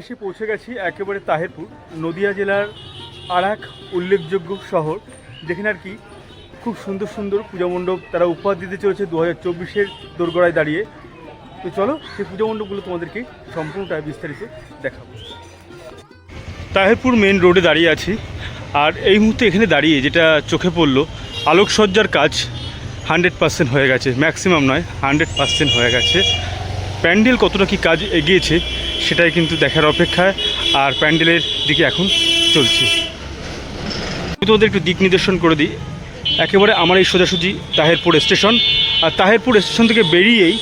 এসে পৌঁছে গেছি একেবারে তাহেরপুর, নদিয়া জেলার আর এক উল্লেখযোগ্য শহর, যেখানে আর কি খুব সুন্দর সুন্দর পূজা মণ্ডপ তারা উপহার দিতে চলেছে দু হাজার চব্বিশের দোরগড়ায় দাঁড়িয়ে। তো চলো সেই পূজা মণ্ডপগুলো তোমাদেরকে সম্পূর্ণটা বিস্তারিত দেখাবো। তাহেরপুর মেন রোডে দাঁড়িয়ে আছি, আর এই মুহূর্তে এখানে দাঁড়িয়ে যেটা চোখে পড়ল, আলোকসজ্জার কাজ হান্ড্রেড পার্সেন্ট হয়ে গেছে ম্যাক্সিমাম নয়, হান্ড্রেড পার্সেন্ট হয়ে গেছে। প্যান্ডেল কতটা কি কাজ এগিয়েছে সেটাই কিন্তু দেখার অপেক্ষায় আর প্যান্ডেলের দিকে এখন চলছে। তোমাদের একটু দিক নির্দেশন করে দিই। একেবারে আমার এই সোজাসুজি তাহেরপুর স্টেশন। আর তাহেরপুর স্টেশন থেকে বেরিয়েই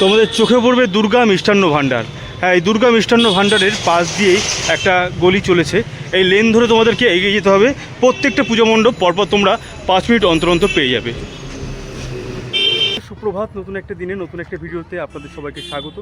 তোমাদের চোখে পড়বে দুর্গা মিষ্টান্ন ভাণ্ডার। হ্যাঁ এই দুর্গা মিষ্টান্ন ভাণ্ডারের পাশ দিয়েই একটা গলি চলেছে। এই লেন ধরে তোমাদেরকে এগিয়ে যেতে হবে। প্রত্যেকটা পুজো মণ্ডপ পরপর তোমরা পাঁচ মিনিট অন্তর অন্তর পেয়ে যাবে। সুপ্রভাত, নতুন একটা দিনে, নতুন একটা ভিডিওতে আপনাদের সবাইকে স্বাগত।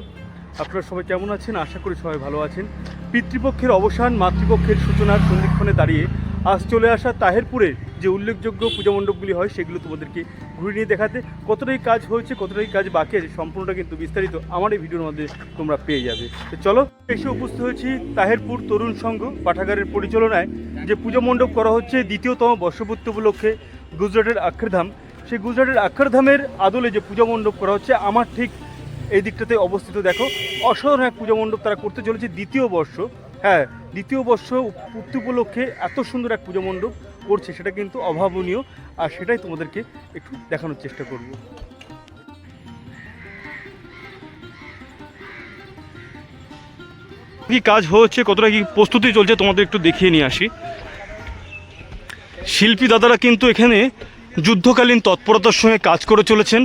আপনারা সবাই কেমন আছেন? আশা করি সবাই ভালো আছেন। পিতৃপক্ষের অবসান, মাতৃপক্ষের সূচনার সন্ধিক্ষণে দাঁড়িয়ে আজ চলে আসা তাহেরপুরের যে উল্লেখযোগ্য পূজা মণ্ডপগুলি হয়, সেগুলো তোমাদেরকে ঘুরে নিয়ে দেখাতে কতটাই কাজ হয়েছে, কতটাই কাজ বাকি আছে, সম্পূর্ণটা কিন্তু বিস্তারিত আমার এই ভিডিওর মধ্যে তোমরা পেয়ে যাবে। তো চলো, এসে উপস্থিত হয়েছি তাহেরপুর তরুণ সংঘ পাঠাগারের পরিচালনায়, যে পূজা মণ্ডপ করা হচ্ছে দ্বিতীয়তম বর্ষপূর্তি উপলক্ষে গুজরাটের অক্ষরধাম সেই গুজরাটের অক্ষরধামের আদলে যে পূজা মণ্ডপ করা হচ্ছে, আমার ঠিক এই দিকটাতে অবস্থিত, দেখো। অসাধারণ এক পূজা মণ্ডপ তারা করতে চলেছে দ্বিতীয় বর্ষ। হ্যাঁ দ্বিতীয় বর্ষ পূর্তি উপলক্ষে এত সুন্দর এক পূজা মণ্ডপ করছে, সেটা কিন্তু অভাবনীয়। আর সেটাই তোমাদেরকে একটু দেখানোর চেষ্টা করব। কি কাজ হচ্ছে, কতটা কি প্রস্তুতি চলছে, তোমাদের একটু দেখিয়ে নিয়ে আসি। শিল্পী দাদারা কিন্তু এখানে যুদ্ধকালীন তৎপরতার সঙ্গে কাজ করে চলেছেন।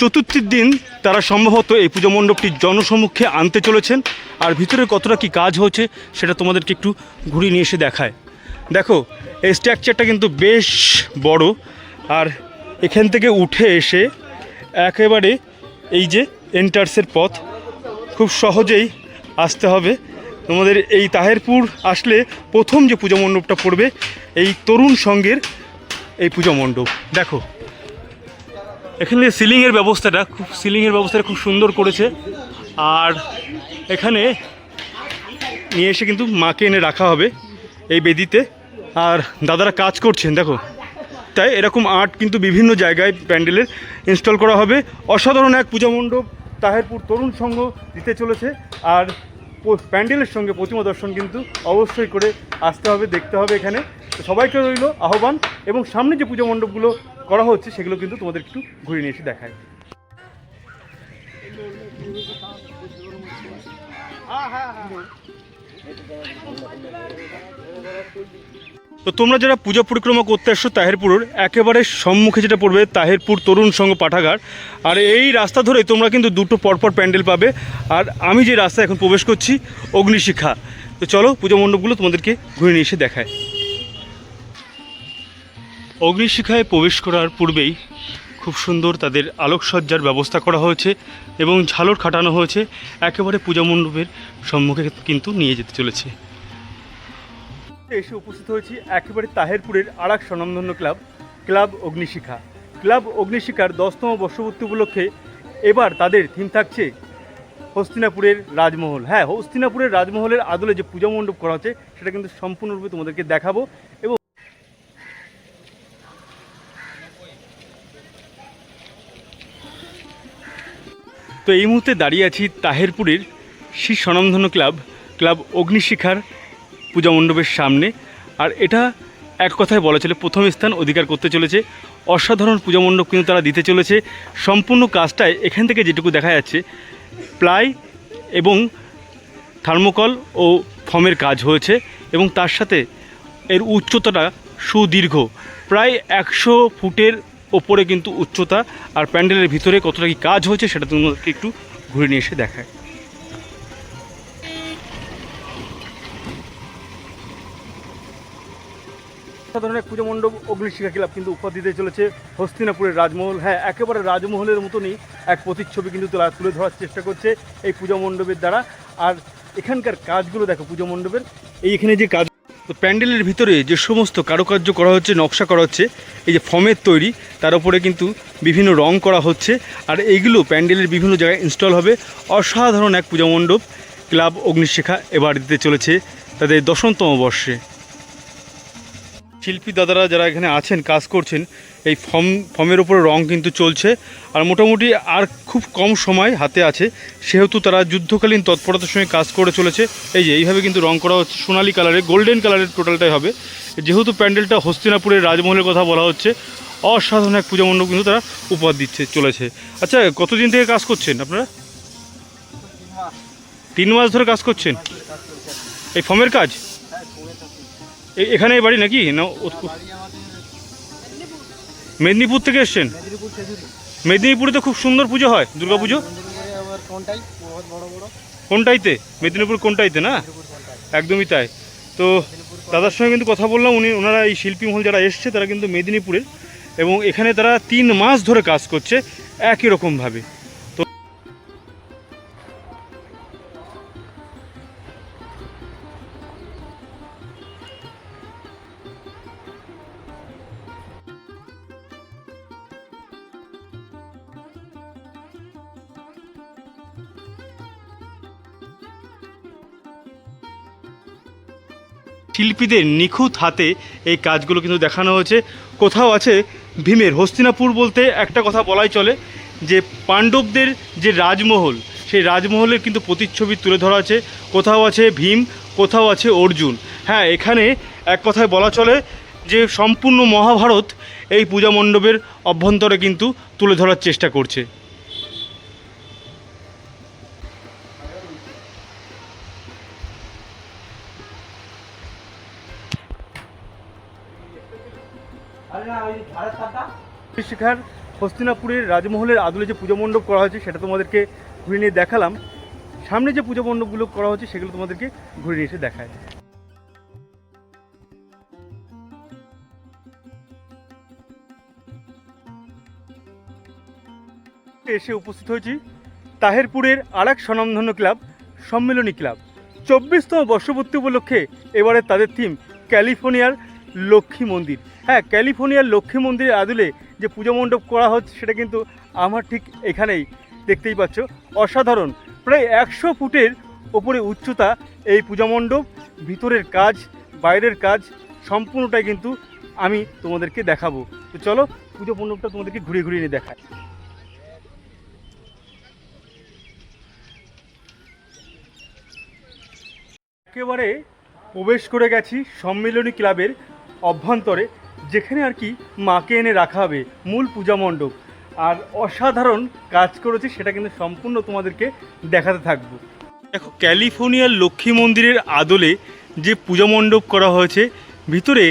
চতুর্থীর দিন তারা সম্ভবত এই পুজো মণ্ডপটি জনসম্মুখে আনতে চলেছেন। আর ভিতরে কতটা কি কাজ হচ্ছে সেটা তোমাদেরকে একটু ঘুরিয়ে নিয়ে এসে দেখায়। দেখো, এই স্ট্রাকচারটা কিন্তু বেশ বড়। আর এখান থেকে উঠে এসে একেবারে এই যে এন্টার্সের পথ, খুব সহজেই আসতে হবে। তোমাদের এই তাহেরপুর আসলে প্রথম যে পূজা মণ্ডপটা পড়বে, এই তরুণ সঙ্গের এই পুজো মণ্ডপ। দেখো এখানে সিলিংয়ের ব্যবস্থাটা খুব সিলিংয়ের ব্যবস্থাটা খুব সুন্দর করেছে। আর এখানে নিয়ে এসে কিন্তু মাকে এনে রাখা হবে এই বেদিতে। আর দাদারা কাজ করছেন, দেখো। তাই এরকম আর্ট কিন্তু বিভিন্ন জায়গায় প্যান্ডেলের ইনস্টল করা হবে। অসাধারণ এক পূজা মণ্ডপ তাহেরপুর তরুণ সংঘ দিতে চলেছে। আর প্যান্ডেলের সঙ্গে প্রতিমা দর্শন কিন্তু অবশ্যই করে আসতে হবে, দেখতে হবে এখানে। সবাইকে রইল আহ্বান এবং সামনে যে পূজা মণ্ডপগুলো করা হচ্ছে, সেগুলো কিন্তু তোমাদের একটু ঘুরে নিয়ে এসে দেখায় তো তোমরা যারা পূজা পরিক্রমা করতে আসছো তাহেরপুরের, একেবারে সম্মুখে যেটা পড়বে তাহেরপুর তরুণ সংঘ পাঠাগার। আর এই রাস্তা ধরে তোমরা কিন্তু দুটো পরপর প্যান্ডেল পাবে। আর আমি যে রাস্তায় এখন প্রবেশ করছি, অগ্নিশিখা। তো চলো পুজো মণ্ডপগুলো তোমাদেরকে ঘুরে নিয়ে এসে দেখায় অগ্নিশিখায় প্রবেশ করার পূর্বেই খুব সুন্দর তাদের আলোকসজ্জার ব্যবস্থা করা হয়েছে এবং ঝালর খাটানো হয়েছে। একেবারে পূজা মণ্ডপের সম্মুখে কিন্তু নিয়ে যেতে চলেছে। এসে উপস্থিত হয়েছি একেবারে তাহেরপুরের আর এক স্বনামধন্য ক্লাব ক্লাব অগ্নিশিখা। ক্লাব অগ্নিশিখার দশতম বর্ষপূর্তি উপলক্ষে এবার তাদের থিম থাকছে হস্তিনাপুরের রাজমহল। হ্যাঁ হস্তিনাপুরের রাজমহলের আদলে যে পূজা মণ্ডপ করা হচ্ছে, সেটা কিন্তু সম্পূর্ণরূপে তোমাদেরকে দেখাবো। তো এই মুহূর্তে দাঁড়িয়ে আছি তাহেরপুরের শ্রী স্বনামধন্য ক্লাব ক্লাব অগ্নিশিখার পূজা মণ্ডপের সামনে। আর এটা এক কথায় বলা চলে প্রথম স্থান অধিকার করতে চলেছে। অসাধারণ পূজা মণ্ডপ কিন্তু তারা দিতে চলেছে। সম্পূর্ণ কাজটায় এখান থেকে যেটুকু দেখা যাচ্ছে, প্লাই এবং থার্মোকল ও ফর্মের কাজ হয়েছে এবং তার সাথে এর উচ্চতাটা সুদীর্ঘ। প্রায় একশো ফুটের ওপরে কিন্তু উচ্চতা আর প্যান্ডেলের ভিতরে কতটা কি কাজ হয়েছে সেটা তোমাদেরকে একটু ঘুরে নিয়ে এসে দেখায়। ধরনের পুজো মণ্ডপ, অগ্নিশিখা ক্লাব কিন্তু উপহার দিতে চলেছে। হস্তিনাপুরের রাজমহল হ্যাঁ একেবারে রাজমহলের মতনই এক প্রতিচ্ছবি কিন্তু তোলা তুলে ধরার চেষ্টা করছে এই পূজা মণ্ডপের দ্বারা। আর এখানকার কাজগুলো দেখো, পুজো মণ্ডপের। এই এখানে যে কাজ তো প্যান্ডেলের ভিতরে যে সমস্ত কারুকার্য করা হচ্ছে, নকশা করা হচ্ছে, এই যে ফমের তৈরি, তার উপরে কিন্তু বিভিন্ন রং করা হচ্ছে। আর এইগুলো প্যান্ডেলের বিভিন্ন জায়গায় ইনস্টল হবে। অসাধারণ এক পূজা মণ্ডপ, ক্লাব অগ্নিশেখা এবার দিতে চলেছে তাদের দশমতম বর্ষে। শিল্পী দাদারা যারা এখানে আছেন কাজ করছেন এই ফর্ম ফর্মের উপরে রং কিন্তু চলছে। আর মোটামুটি আর খুব কম সময় হাতে আছে সেহেতু তারা যুদ্ধকালীন তৎপরতার সঙ্গে কাজ করে চলেছে। এই যে এইভাবে কিন্তু রং করা হচ্ছে। সোনালী কালারের গোল্ডেন কালারের টোটালটাই হবে। যেহেতু প্যান্ডেলটা হস্তিনাপুরের রাজমহলের কথা বলা হচ্ছে অসাধারণ এক পূজা মণ্ডপ কিন্তু তারা উপহার দিচ্ছে চলেছে। আচ্ছা কতদিন থেকে কাজ করছেন আপনারা? তিন মাস। ধরে কাজ করছেন? এই ফর্মের কাজ? এখানে বাড়ি নাকি? না মেদিনীপুর থেকে এসছেন? মেদিনীপুরে তো খুব সুন্দর পুজো হয়, দুর্গা পুজো? কোনটাইতে? মেদিনীপুর কোনটাইতে না? একদমই তাই। তো দাদার সঙ্গে কিন্তু কথা বললাম, উনি ওনারা এই শিল্পী মহল যারা এসছে, তারা কিন্তু মেদিনীপুরের। এবং এখানে তারা তিন মাস ধরে কাজ করছে, একই রকমভাবে। শিল্পীদের নিখুঁত হাতে এই কাজগুলো কিন্তু দেখানো হয়েছে। কোথাও আছে ভীমের, হস্তিনাপুর বলতে একটা কথা বলাই চলে যে পাণ্ডবদের যে রাজমহল, সেই রাজমহলের কিন্তু প্রতিচ্ছবি তুলে ধরা আছে। কোথাও আছে ভীম, কোথাও আছে অর্জুন। হ্যাঁ এখানে এক কথায় বলা চলে যে সম্পূর্ণ মহাভারত এই পূজা মণ্ডপের অভ্যন্তরে কিন্তু তুলে ধরার চেষ্টা করছে। শিখার হস্তিনাপুরের রাজমহলের আদলে যে পুজো মণ্ডপ করা হয়েছে, সেটা তোমাদেরকে ঘুরে নিয়ে দেখালাম। সামনে যে পুজো মণ্ডপগুলো করা হচ্ছে সেগুলো তোমাদেরকে ঘুরে নিয়ে এসে দেখায়। এসে উপস্থিত হয়েছি তাহেরপুরের আর এক স্বনামধন্য ক্লাব, সম্মেলনী ক্লাব। চব্বিশতম বর্ষপূর্তি উপলক্ষে এবারে তাদের থিম ক্যালিফোর্নিয়ার লক্ষ্মী মন্দির। হ্যাঁ ক্যালিফোর্নিয়ার লক্ষ্মী মন্দিরের আদলে যে পুজো মণ্ডপ করা হচ্ছে সেটা কিন্তু আমার ঠিক এখানেই দেখতেই পাচ্ছ। অসাধারণ। প্রায় একশো ফুটের ওপরে উচ্চতা এই পূজা মণ্ডপ, ভিতরের কাজ, বাইরের কাজ সম্পূর্ণটাই কিন্তু আমি তোমাদেরকে দেখাবো। তো চলো, পুজো মণ্ডপটা তোমাদেরকে ঘুরিয়ে ঘুরিয়ে নিয়ে দেখায় একেবারে প্রবেশ করে গেছি সম্মিলনী ক্লাবের অভ্যন্তরে। যেখানে আর কি মাকে এনে রাখা হবে, মূল পূজা মণ্ডপ। আর অসাধারণ কাজ করেছে, সেটা কিন্তু সম্পূর্ণ তোমাদেরকে দেখাতে থাকব। দেখো, ক্যালিফোর্নিয়ার লক্ষ্মী মন্দিরের আদলে যে পূজা মণ্ডপ করা হয়েছে, ভিতরে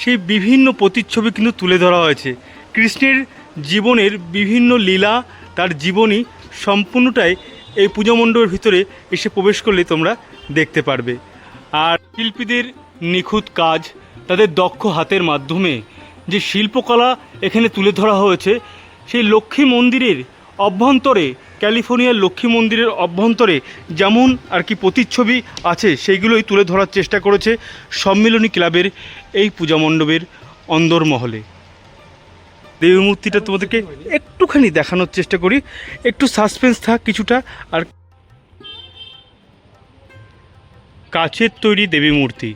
সেই বিভিন্ন প্রতিচ্ছবি কিন্তু তুলে ধরা হয়েছে। কৃষ্ণের জীবনের বিভিন্ন লীলা, তার জীবনী সম্পূর্ণটাই এই পূজা মণ্ডপের ভিতরে এসে প্রবেশ করলে তোমরা দেখতে পারবে। আর শিল্পীদের নিখুঁত কাজ তাদের দক্ষ হাতের মাধ্যমে যে শিল্পকলা এখানে তুলে ধরা হয়েছে, সেই লক্ষ্মী মন্দিরের অভ্যন্তরে, ক্যালিফোর্নিয়ার লক্ষ্মী মন্দিরের অভ্যন্তরে যেমন আর কি প্রতিচ্ছবি আছে, সেইগুলোই তুলে ধরার চেষ্টা করেছে সম্মিলনী ক্লাবের এই পূজা মণ্ডপের অন্দরমহলে। দেবী মূর্তিটা তোমাদেরকে একটুখানি দেখানোর চেষ্টা করি, একটু সাসপেন্স থাক কিছুটা, আর কাছের তৈরি দেবী মূর্তি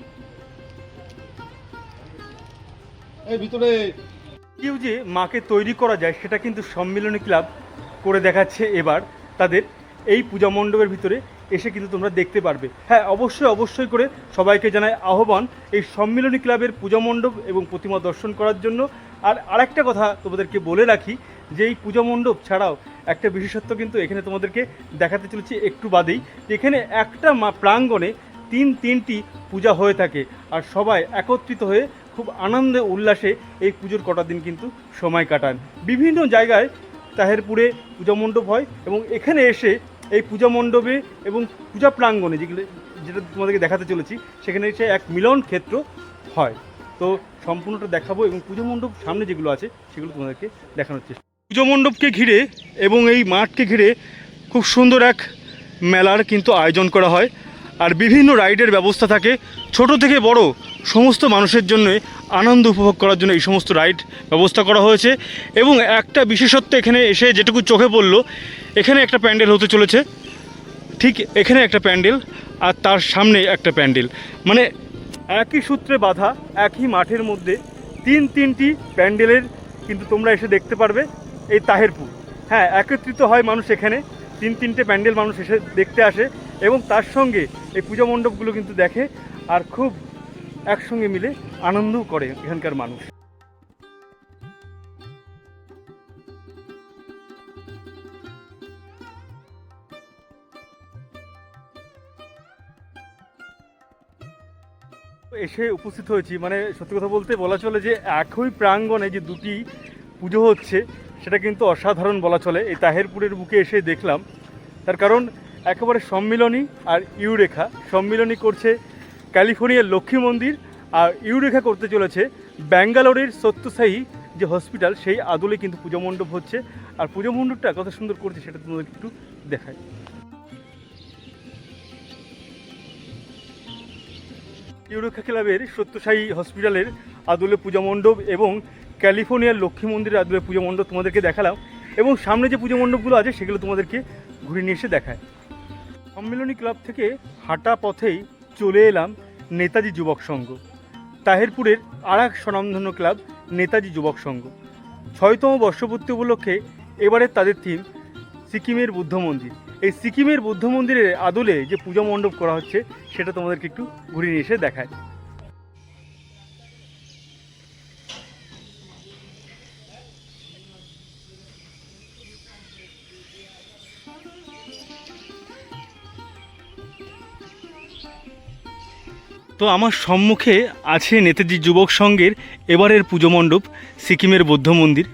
এই ভিতরে। কেউ যে মাকে তৈরি করা যায়, সেটা কিন্তু সম্মিলনী ক্লাব করে দেখাচ্ছে এবার তাদের। এই পূজা মণ্ডপের ভিতরে এসে কিন্তু তোমরা দেখতে পারবে। হ্যাঁ অবশ্যই অবশ্যই করে সবাইকে জানায় আহ্বান এই সম্মিলনী ক্লাবের পূজা মণ্ডপ এবং প্রতিমা দর্শন করার জন্য। আর আরেকটা কথা তোমাদেরকে বলে রাখি, যে এই পূজা মণ্ডপ ছাড়াও একটা বিশেষত্ব কিন্তু এখানে তোমাদেরকে দেখাতে চলেছি একটু বাদেই এখানে একটা প্রাঙ্গণে তিন তিনটি পূজা হয়ে থাকে। আর সবাই একত্রিত হয়ে খুব আনন্দে, উল্লাসে এই পুজোর কটা দিন কিন্তু সময় কাটান। বিভিন্ন জায়গায় তাহেরপুরে পূজা মণ্ডপ হয় এবং এখানে এসে এই পূজা মণ্ডপে এবং পূজা প্রাঙ্গণে যেগুলো, যেটা তোমাদেরকে দেখাতে চলেছি, সেখানে এসে এক মিলন ক্ষেত্র হয়। তো সম্পূর্ণটা দেখাবো এবং পুজো মণ্ডপ সামনে যেগুলো আছে, সেগুলো তোমাদেরকে দেখানোর চেষ্টা পুজো মণ্ডপকে ঘিরে এবং এই মাঠকে ঘিরে খুব সুন্দর এক মেলার কিন্তু আয়োজন করা হয়। আর বিভিন্ন রাইডের ব্যবস্থা থাকে। ছোট থেকে বড় সমস্ত মানুষের জন্য আনন্দ উপভোগ করার জন্য এই সমস্ত রাইড ব্যবস্থা করা হয়েছে। এবং একটা বিশেষত্ব এখানে এসে যেটুকু চোখে পড়ল, এখানে একটা প্যান্ডেল হতে চলেছে। ঠিক এখানে একটা প্যান্ডেল আর তার সামনে একটা প্যান্ডেল। মানে একই সূত্রে বাঁধা, একই মাঠের মধ্যে তিন তিনটি প্যান্ডেলের কিন্তু তোমরা এসে দেখতে পারবে এই তাহেরপুর। হ্যাঁ একত্রিত হয় মানুষ এখানে, তিন তিনটে প্যান্ডেল মানুষ এসে দেখতে আসে এবং তার সঙ্গে এই পূজা মণ্ডপগুলো কিন্তু দেখে আর খুব একসঙ্গে মিলে আনন্দও করে এখানকার মানুষ। এসে উপস্থিত হয়েছি মানে সত্যি কথা বলতে বলা চলে যে একই প্রাঙ্গণে যে দুটি পুজো হচ্ছে, সেটা কিন্তু অসাধারণ বলা চলে। এই তাহেরপুরের বুকে এসে দেখলাম, তার কারণ একেবারে সম্মিলনী আর ইউরেখা। সম্মিলনী করছে ক্যালিফোর্নিয়ার লক্ষ্মী মন্দির আর ইউরেখা করতে চলেছে ব্যাঙ্গালোরের সত্যসাহী যে হসপিটাল, সেই আদলে কিন্তু পুজো মণ্ডপ হচ্ছে। আর পুজো মণ্ডপটা কত সুন্দর করছে সেটা তোমাদের একটু দেখায় ইউরোখা ক্লাবের সত্যসাই হসপিটালের আদলে পূজা মণ্ডপ এবং ক্যালিফোর্নিয়ার লক্ষ্মী মন্দিরের আদলে পূজা মণ্ডপ তোমাদেরকে দেখালাম এবং সামনে যে পুজো মণ্ডপগুলো আছে সেগুলো তোমাদেরকে ঘুরে নিয়ে এসে দেখায়। সম্মেলনী ক্লাব থেকে হাঁটা পথেই চলে এলাম নেতাজি যুবক সংঘ। তাহেরপুরের আর এক স্বনামধন্য ক্লাব, নেতাজি যুবক সংঘ। ছয়তম বর্ষপূর্তি উপলক্ষে এবারে তাদের থিম সিকিমের বুদ্ধ মন্দির। এই সিকিমের বুদ্ধ মন্দিরের আদলে যে পূজা মণ্ডপ করা হচ্ছে, সেটা তোমাদেরকে একটু ঘুরিয়ে নিয়ে এসে দেখায়। তো আমার সম্মুখে আছে নেতাজি যুবক সংঘের এবারের পুজো মণ্ডপ সিকিমের বৌদ্ধ মন্দির।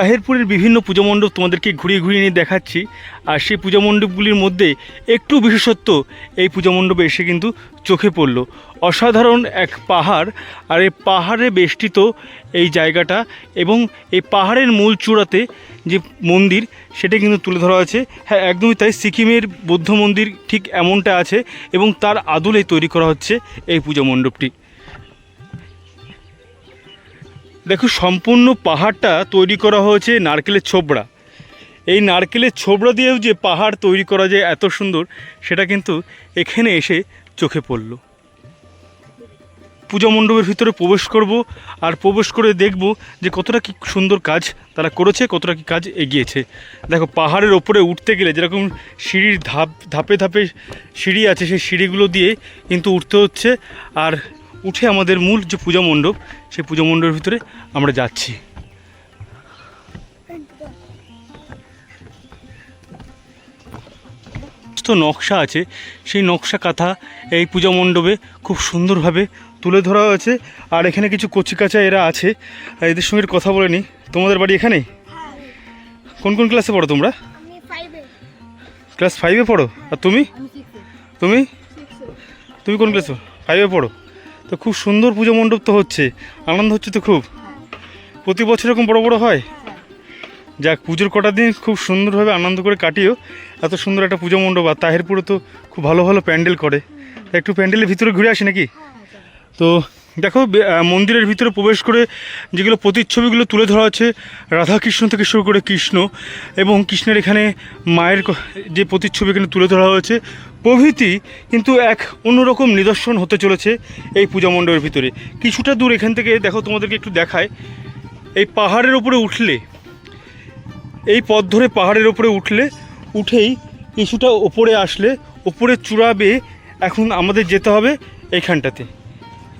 তাহেরপুরের বিভিন্ন পুজো মণ্ডপ তোমাদেরকে ঘুরিয়ে ঘুরিয়ে নিয়ে দেখাচ্ছি। আর সেই পুজো মণ্ডপগুলির মধ্যে একটু বিশেষত্ব এই পুজো মণ্ডপে এসে কিন্তু চোখে পড়ল। অসাধারণ এক পাহাড়, আর এই পাহাড়ে বেষ্টিত এই জায়গাটা এবং এই পাহাড়ের মূল চূড়াতে যে মন্দির, সেটা কিন্তু তুলে ধরা আছে হ্যাঁ একদমই তাই, সিকিমের বৌদ্ধ মন্দির ঠিক এমনটা আছে এবং তার আদলে তৈরি করা হচ্ছে এই পুজো মণ্ডপটি। দেখো, সম্পূর্ণ পাহাড়টা তৈরি করা হয়েছে নারকেলের ছোবড়া। এই নারকেলের ছোবড়া দিয়েও যে পাহাড় তৈরি করা যায় এত সুন্দর, সেটা কিন্তু এখানে এসে চোখে পড়ল। পূজা মণ্ডপের ভিতরে প্রবেশ করব আর প্রবেশ করে দেখব যে কতটা কি সুন্দর কাজ তারা করেছে, কতটা কি কাজ এগিয়েছে। দেখো, পাহাড়ের ওপরে উঠতে গেলে যেরকম সিঁড়ির ধাপ, ধাপে ধাপে সিঁড়ি আছে, সেই সিঁড়িগুলো দিয়ে কিন্তু উঠতে হচ্ছে। আর উঠে আমাদের মূল যে পূজা মণ্ডপ সেই পূজা মণ্ডপের ভিতরে আমরা যাচ্ছি। তো নকশা আছে। সেই নকশা কাঁথা এই পূজা মণ্ডপে খুব সুন্দরভাবে তুলে ধরা হয়েছে। আর এখানে কিছু কচিকাচা এরা আছে। এদের সঙ্গে কথা বলে নি তোমাদের বাড়ি এখানে? কোন কোন ক্লাসে পড়ো তোমরা? ক্লাস ফাইভে পড়ো? আর তুমি? তুমি? তুমি কোন ক্লাসে ফাইভে পড়ো? তো খুব সুন্দর পুজো মণ্ডপ তো হচ্ছে। আনন্দ হচ্ছে তো খুব। প্রতি বছর এরকম বড় বড় হয়? যাক, পুজোর কটা দিন খুব সুন্দরভাবে আনন্দ করে কাটিও। এত সুন্দর একটা পুজো মণ্ডপ, আর তাহেরপুরে তো খুব ভালো ভালো প্যান্ডেল করে। একটু প্যান্ডেলের ভিতরে ঘুরে আসি নাকি? তো দেখো মন্দিরের ভিতরে প্রবেশ করে যেগুলো প্রতিচ্ছবিগুলো তুলে ধরা আছে রাধাকৃষ্ণ থেকে শুরু করে কৃষ্ণ এবং কৃষ্ণের এখানে মায়ের যে প্রতিচ্ছবি এখানে তুলে ধরা হয়েছে, প্রভৃতি কিন্তু এক অন্যরকম নিদর্শন হতে চলেছে এই পূজা মণ্ডপের ভিতরে। কিছুটা দূর এখান থেকে দেখো, তোমাদেরকে একটু দেখায় এই পাহাড়ের উপরে উঠলে, এই পথ ধরে পাহাড়ের ওপরে উঠলে, উঠেই কিছুটা ওপরে আসলে ওপরে চূড়া বেয়ে এখন আমাদের যেতে হবে এইখানটাতে।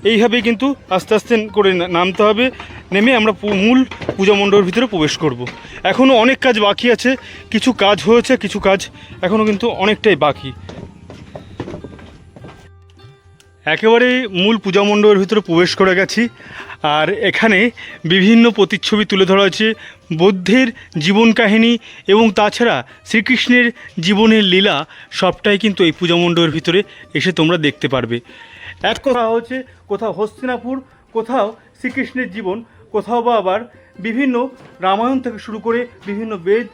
এইভাবেই কিন্তু আস্তে আস্তে করে নামতে হবে। নেমে আমরা মূল পূজা মণ্ডপের ভিতরে প্রবেশ করব। এখনও অনেক কাজ বাকি আছে। কিছু কাজ হয়েছে, কিছু কাজ এখনও কিন্তু অনেকটাই বাকি। একেবারে মূল পূজা মণ্ডপের ভিতরে প্রবেশ করে গেছি। আর এখানে বিভিন্ন প্রতিচ্ছবি তুলে ধরা হয়েছে। বুদ্ধের জীবন কাহিনী এবং তাছাড়া শ্রীকৃষ্ণের জীবনের লীলা সবটাই কিন্তু এই পূজা মণ্ডপের ভিতরে এসে তোমরা দেখতে পারবে। এক কথা হচ্ছে, কোথাও হস্তিনাপুর, কোথাও শ্রীকৃষ্ণের জীবন, কোথাও বা আবার বিভিন্ন রামায়ণ থেকে শুরু করে বিভিন্ন বেদ,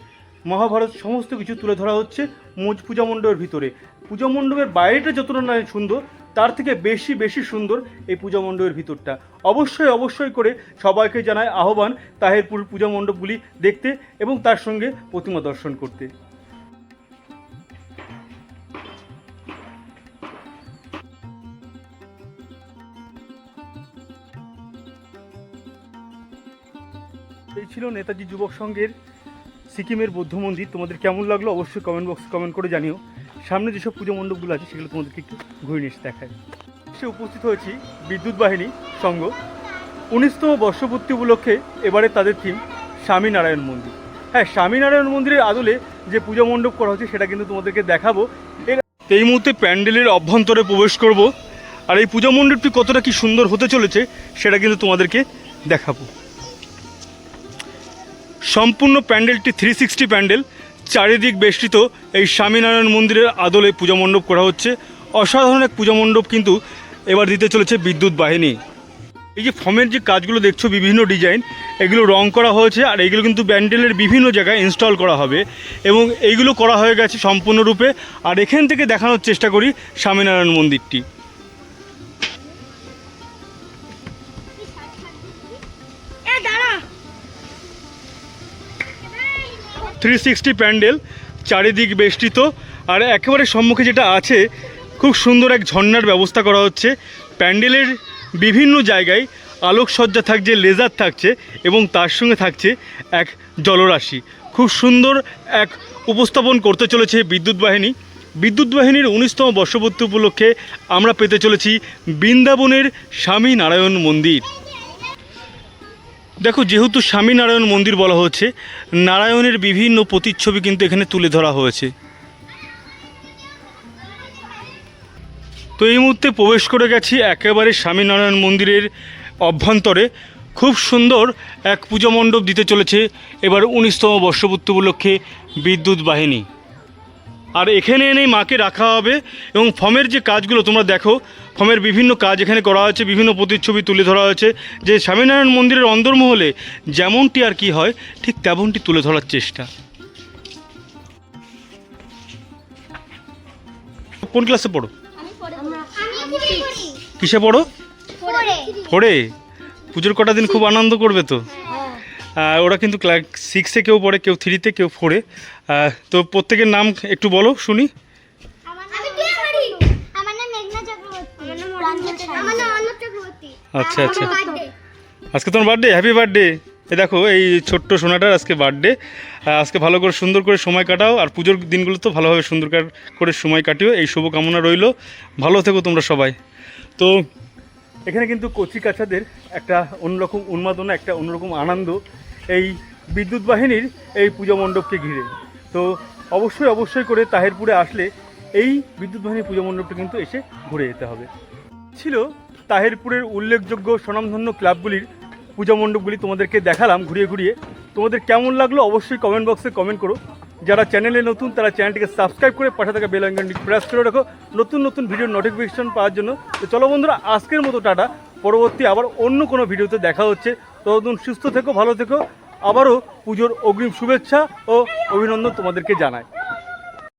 মহাভারত সমস্ত কিছু তুলে ধরা হচ্ছে পূজা মণ্ডপের ভিতরে। পূজা মণ্ডপের বাইরেটা যতটা না সুন্দর, তার থেকে বেশি বেশি সুন্দর এই পূজা মণ্ডপের ভিতরটা। অবশ্যই অবশ্যই করে সবাইকে জানায় আহ্বান তাহেরপুর পূজা মণ্ডপগুলি দেখতে এবং তার সঙ্গে প্রতিমা দর্শন করতে। ছিল নেতাজি যুবক সংঘের সিকিমের বৌদ্ধ মন্দির। তোমাদের কেমন লাগল অবশ্যই কমেন্ট বক্সে কমেন্ট করে জানিও। সামনে যেসব পুজো মণ্ডপগুলো আছে, সেগুলো তোমাদেরকে একটু ঘুরে নিয়ে এসে দেখায় সে উপস্থিত হয়েছি বিদ্যুৎ বাহিনী সংঘ। উনিশতম বর্ষপূর্তি উপলক্ষে এবারে তাদের থিম স্বামীনারায়ণ মন্দির। হ্যাঁ স্বামীনারায়ণ মন্দিরের আদলে যে পূজা মণ্ডপ করা হচ্ছে, সেটা কিন্তু তোমাদেরকে দেখাবো। এই মুহূর্তে প্যান্ডেলের অভ্যন্তরে প্রবেশ করব। আর এই পূজা মণ্ডপটি কতটা কি সুন্দর হতে চলেছে, সেটা কিন্তু তোমাদেরকে দেখাবো। সম্পূর্ণ প্যান্ডেলটি থ্রি সিক্সটি প্যান্ডেল, চারিদিক বেষ্টিত এই স্বামীনারায়ণ মন্দিরের আদলে পূজা মণ্ডপ করা হচ্ছে। অসাধারণ এক পূজা মণ্ডপ কিন্তু এবার দিতে চলেছে বিদ্যুৎ বাহিনী। এই যে ফর্মের যে কাজগুলো দেখছ, বিভিন্ন ডিজাইন, এগুলো রং করা হয়েছে আর এগুলো কিন্তু প্যান্ডেলের বিভিন্ন জায়গায় ইনস্টল করা হবে এবং এইগুলো করা হয়ে গেছে সম্পূর্ণরূপে। আর এখান থেকে দেখানোর চেষ্টা করি স্বামীনারায়ণ মন্দিরটি। থ্রি সিক্সটি প্যান্ডেল, চারিদিক বেষ্টিত, আর একেবারে সম্মুখে যেটা আছে, খুব সুন্দর এক ঝর্ণার ব্যবস্থা করা হচ্ছে। প্যান্ডেলের বিভিন্ন জায়গায় আলোকসজ্জা থাকছে, লেজার থাকছে এবং তার সঙ্গে থাকছে এক জলরাশি। খুব সুন্দর এক উপস্থাপন করতে চলেছে বিদ্যুৎ বাহিনী। বিদ্যুৎ বাহিনীর উনিশতম বর্ষপূর্তি উপলক্ষে আমরা পেতে চলেছি বৃন্দাবনের স্বামী নারায়ণ মন্দির। দেখো, যেহেতু স্বামীনারায়ণ মন্দির বলা হচ্ছে নারায়ণের বিভিন্ন প্রতিচ্ছবি কিন্তু এখানে তুলে ধরা হয়েছে। তো এই মুহূর্তে প্রবেশ করে গেছি একেবারে স্বামীনারায়ণ মন্দিরের অভ্যন্তরে। খুব সুন্দর এক পুজো মণ্ডপ দিতে চলেছে এবার উনিশতম বর্ষপূর্তি উপলক্ষে বিদ্যুৎ বাহিনী। আর এখানে এনেই মাকে রাখা হবে এবং ফর্মের যে কাজগুলো তোমরা দেখো ফর্মের বিভিন্ন কাজ এখানে করা হয়েছে বিভিন্ন প্রতিচ্ছবি তুলে ধরা হয়েছে যে স্বামীনারায়ণ মন্দিরের অন্দরমহলে যেমনটি আর কি হয় ঠিক তেমনটি তুলে ধরার চেষ্টা। কোন ক্লাসে পড়ো? কিসে পড়ো? পড়ে। পড়ে? পুজোর কটা দিন খুব আনন্দ করবে তো? আহ, ওরা কিন্তু ক্লাস সিক্সে কেউ পড়ে কেউ থ্রিতে কেউ ফোরে তো প্রত্যেকের নাম একটু বলো শুনি। আমার নাম কি করি আমার নাম মেঘনা চক্রবর্তী। আমার নাম অর্ণব চক্রবর্তী। আচ্ছা, আচ্ছা। আজকে তোমার বার্থডে? হ্যাপি বার্থডে এ দেখো এই ছোট্ট সোনাটার আজকে বার্থডে। আজকে ভালো করে সুন্দর করে সময় কাটাও আর পুজোর দিনগুলো তো ভালোভাবে সুন্দর করে সময় কাটিও। এই শুভকামনা রইল। ভালো থেকো তোমরা সবাই। তো এখানে কিন্তু কচি কাছাদের একটা অন্যরকম উন্মাদনা একটা অন্যরকম আনন্দ। এই বিদ্যুৎ বাহিনীর এই পূজা মণ্ডপকে ঘিরে। তো অবশ্যই অবশ্যই করে তাহেরপুরে আসলে এই বিদ্যুৎ বাহিনীর পূজা মণ্ডপটা কিন্তু এসে ঘুরে যেতে হবে। ছিল তাহেরপুরের উল্লেখযোগ্য স্বনামধন্য ক্লাবগুলির পূজা মণ্ডপগুলি তোমাদেরকে দেখালাম ঘুরিয়ে ঘুরিয়ে। তোমাদের কেমন লাগল অবশ্যই কমেন্ট বক্সে কমেন্ট করো। যারা চ্যানেলে নতুন, তারা চ্যানেলটিকে সাবস্ক্রাইব করে পাশে থাকা বেল আইকনটি প্রেস করে রাখো। নতুন নতুন ভিডিওর নোটিফিকেশন পাওয়ার জন্য। তো চলো বন্ধুরা, আজকের মতো টাটা। পরবর্তী আবার অন্য কোনো ভিডিওতে দেখা হচ্ছে। ততদিন সুস্থ থেকো ভালো থেকো। আবারও পুজোর অগ্রিম শুভেচ্ছা ও অভিনন্দন তোমাদেরকে জানায়